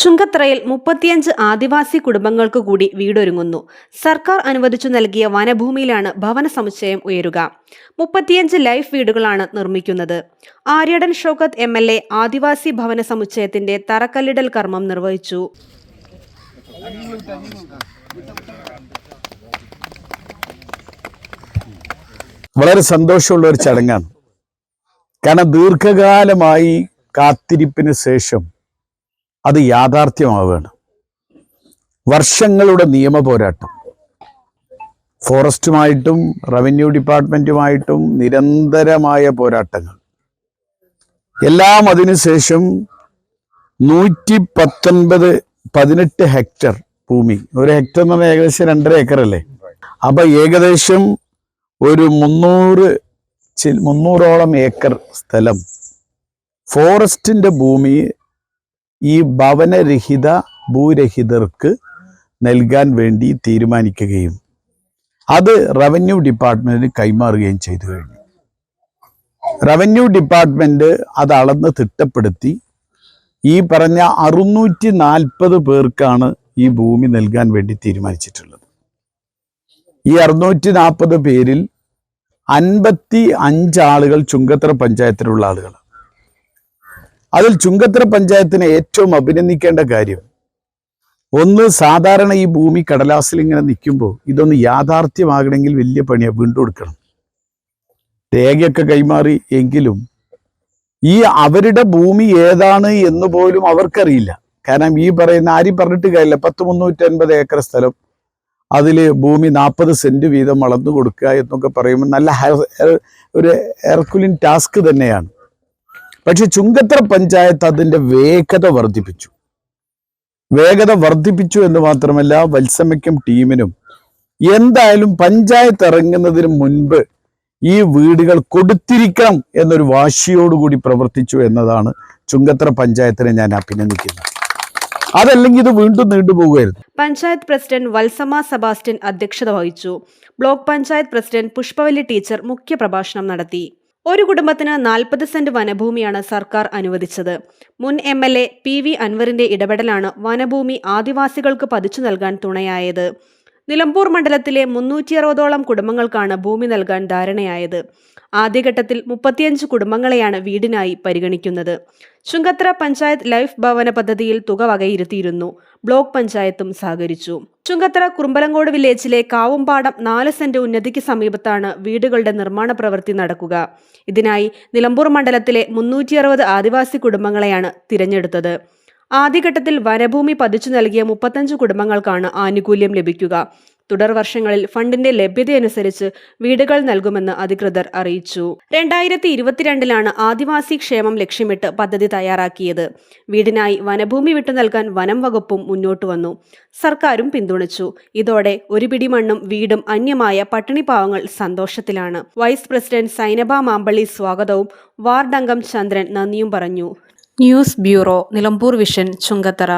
ചുങ്കത്തറയിൽ മുപ്പത്തിയഞ്ച് ആദിവാസി കുടുംബങ്ങൾക്ക് കൂടി വീടൊരുങ്ങുന്നു. സർക്കാർ അനുവദിച്ചു നൽകിയ വനഭൂമിയിലാണ് ഭവന സമുച്ചയം ഉയരുക. മുപ്പത്തിയഞ്ച് ലൈഫ് വീടുകളാണ് നിർമ്മിക്കുന്നത്. Aryadan Shoukath M L A ആദിവാസി ഭവന സമുച്ചയത്തിന്റെ തറക്കല്ലിടൽ കർമ്മം നിർവഹിച്ചു. വളരെ സന്തോഷമുള്ള ഒരു ചടങ്ങാണ്. കാരണം ദീർഘകാലമായി കാത്തിരിപ്പിന് ശേഷം അത് യാഥാർത്ഥ്യമാവുകയാണ്. വർഷങ്ങളുടെ നിയമ പോരാട്ടം. ഫോറസ്റ്റുമായിട്ടും റവന്യൂ ഡിപ്പാർട്ട്മെന്റുമായിട്ടും നിരന്തരമായ പോരാട്ടങ്ങൾ. എല്ലാം അതിനുശേഷം നൂറ്റി പത്തൊൻപത് പതിനെട്ട് ഹെക്ടർ ഭൂമി. ഒരു ഹെക്ടർ എന്ന് പറഞ്ഞാൽ ഏകദേശം രണ്ടര ഏക്കർ അല്ലേ? അപ്പൊ ഏകദേശം ഒരു മുന്നൂറ് മുന്നൂറോളം ഏക്കർ സ്ഥലം. ഫോറസ്റ്റിന്റെ ഭൂമി ഈ ഭവനരഹിത ഭൂരഹിതർക്ക് നൽകാൻ വേണ്ടി തീരുമാനിക്കുകയും അത് റവന്യൂ ഡിപ്പാർട്ട്മെന്റിന് കൈമാറുകയും ചെയ്തു കഴിഞ്ഞു. റവന്യൂ ഡിപ്പാർട്ട്മെന്റ് അത് അളന്ന് തിട്ടപ്പെടുത്തി. ഈ പറഞ്ഞ അറുന്നൂറ്റി നാൽപ്പത് പേർക്കാണ് ഈ ഭൂമി നൽകാൻ വേണ്ടി തീരുമാനിച്ചിട്ടുള്ളത്. ഈ അറുന്നൂറ്റി നാൽപ്പത് പേരിൽ അൻപത്തി അഞ്ച് ആളുകൾ ചുങ്കത്തറ പഞ്ചായത്തിലുള്ള ആളുകൾ അതിൽ ചുങ്കത്തറ പഞ്ചായത്തിനെ ഏറ്റവും അഭിനന്ദിക്കേണ്ട കാര്യം ഒന്ന് സാധാരണ ഈ ഭൂമി കടലാസിൽ ഇങ്ങനെ നിൽക്കുമ്പോൾ ഇതൊന്ന് യാഥാർത്ഥ്യമാകണമെങ്കിൽ വലിയ പണിയാണ് വീണ്ടും കൊടുക്കണം രേഖയൊക്കെ കൈമാറി എങ്കിലും ഈ അവരുടെ ഭൂമി ഏതാണ് എന്ന് പോലും അവർക്കറിയില്ല. കാരണം ഈ പറയുന്ന ആരും പറഞ്ഞിട്ട് കാര്യമില്ല പത്ത് മുന്നൂറ്റൻപത് ഏക്കർ സ്ഥലം അതിൽ ഭൂമി നാൽപ്പത് സെന്റ് വീതം വളർന്നു കൊടുക്കുക എന്നൊക്കെ പറയുമ്പോൾ നല്ല ഒരു എർക്കുലിൻ ടാസ്ക് തന്നെയാണ്. പക്ഷെ ചുങ്കത്തറ പഞ്ചായത്ത് അതിന്റെ വേഗത വർദ്ധിപ്പിച്ചു. വേഗത വർദ്ധിപ്പിച്ചു എന്ന് മാത്രമല്ല വത്സമയ്ക്കും ടീമിനും എന്തായാലും പഞ്ചായത്ത് ഇറങ്ങുന്നതിന് മുൻപ് ഈ വീടുകൾ കൊടുത്തിരിക്കണം എന്നൊരു വാശിയോടുകൂടി പ്രവർത്തിച്ചു എന്നതാണ് ചുങ്കത്തറ പഞ്ചായത്തിനെ ഞാൻ അഭിനന്ദിക്കുന്നത്. അതല്ലെങ്കിൽ ഇത് വീണ്ടും നീണ്ടുപോകുമായിരുന്നു പഞ്ചായത്ത് പ്രസിഡന്റ് വത്സമ സെബാസ്റ്റ്യൻ അധ്യക്ഷത വഹിച്ചു. Block panchayat president Pushpavalli teacher മുഖ്യപ്രഭാഷണം നടത്തി. ഒരു കുടുംബത്തിന് നാൽപ്പത് സെന്റ് വനഭൂമിയാണ് സർക്കാർ അനുവദിച്ചത്. മുൻ M L A P V അൻവറിന്റെ ഇടപെടലാണ് വനഭൂമി ആദിവാസികൾക്ക് പതിച്ചു നൽകാൻ തുണയായത്. നിലമ്പൂർ മണ്ഡലത്തിലെ മുന്നൂറ്റി അറുപതോളം കുടുംബങ്ങൾക്കാണ് ഭൂമി നൽകാൻ ധാരണയായത്. ആദ്യഘട്ടത്തിൽ മുപ്പത്തിയഞ്ച് കുടുംബങ്ങളെയാണ് വീടിനായി പരിഗണിക്കുന്നത്. ശുങ്കത്ര പഞ്ചായത്ത് ലൈഫ് ഭവന പദ്ധതിയിൽ തുക വകയിരുത്തിയിരുന്നു. ബ്ലോക്ക് പഞ്ചായത്തും സഹകരിച്ചു. ശുങ്കത്ര കുറുമ്പലങ്കോട് വില്ലേജിലെ കാവുംപാടം നാല് സെന്റ് ഉന്നതിക്ക് സമീപത്താണ് വീടുകളുടെ നിർമ്മാണ പ്രവൃത്തി നടക്കുക. ഇതിനായി നിലമ്പൂർ മണ്ഡലത്തിലെ മുന്നൂറ്റി ആദിവാസി കുടുംബങ്ങളെയാണ് തിരഞ്ഞെടുത്തത്. ആദ്യഘട്ടത്തിൽ വനഭൂമി പതിച്ചു നൽകിയ മുപ്പത്തഞ്ച് കുടുംബങ്ങൾക്കാണ് ആനുകൂല്യം ലഭിക്കുക. തുടർ വർഷങ്ങളിൽ ഫണ്ടിന്റെ ലഭ്യതയനുസരിച്ച് വീടുകൾ നൽകുമെന്ന് അധികൃതർ അറിയിച്ചു. രണ്ടായിരത്തി ഇരുപത്തിരണ്ടിലാണ് ആദിവാസി ക്ഷേമം ലക്ഷ്യമിട്ട് പദ്ധതി തയ്യാറാക്കിയത്. വീടിനായി വനഭൂമി വിട്ടു നൽകാൻ വനം വകുപ്പും മുന്നോട്ട് വന്നു. സർക്കാരും പിന്തുണച്ചു. ഇതോടെ ഒരു പിടി മണ്ണും വീടും അന്യമായ പട്ടിണി പാവങ്ങൾ സന്തോഷത്തിലാണ്. വൈസ് പ്രസിഡന്റ് സൈനബ മാമ്പള്ളി സ്വാഗതവും വാർഡംഗം ചന്ദ്രൻ നന്ദിയും പറഞ്ഞു. News bureau Nilambur vision Chunkathara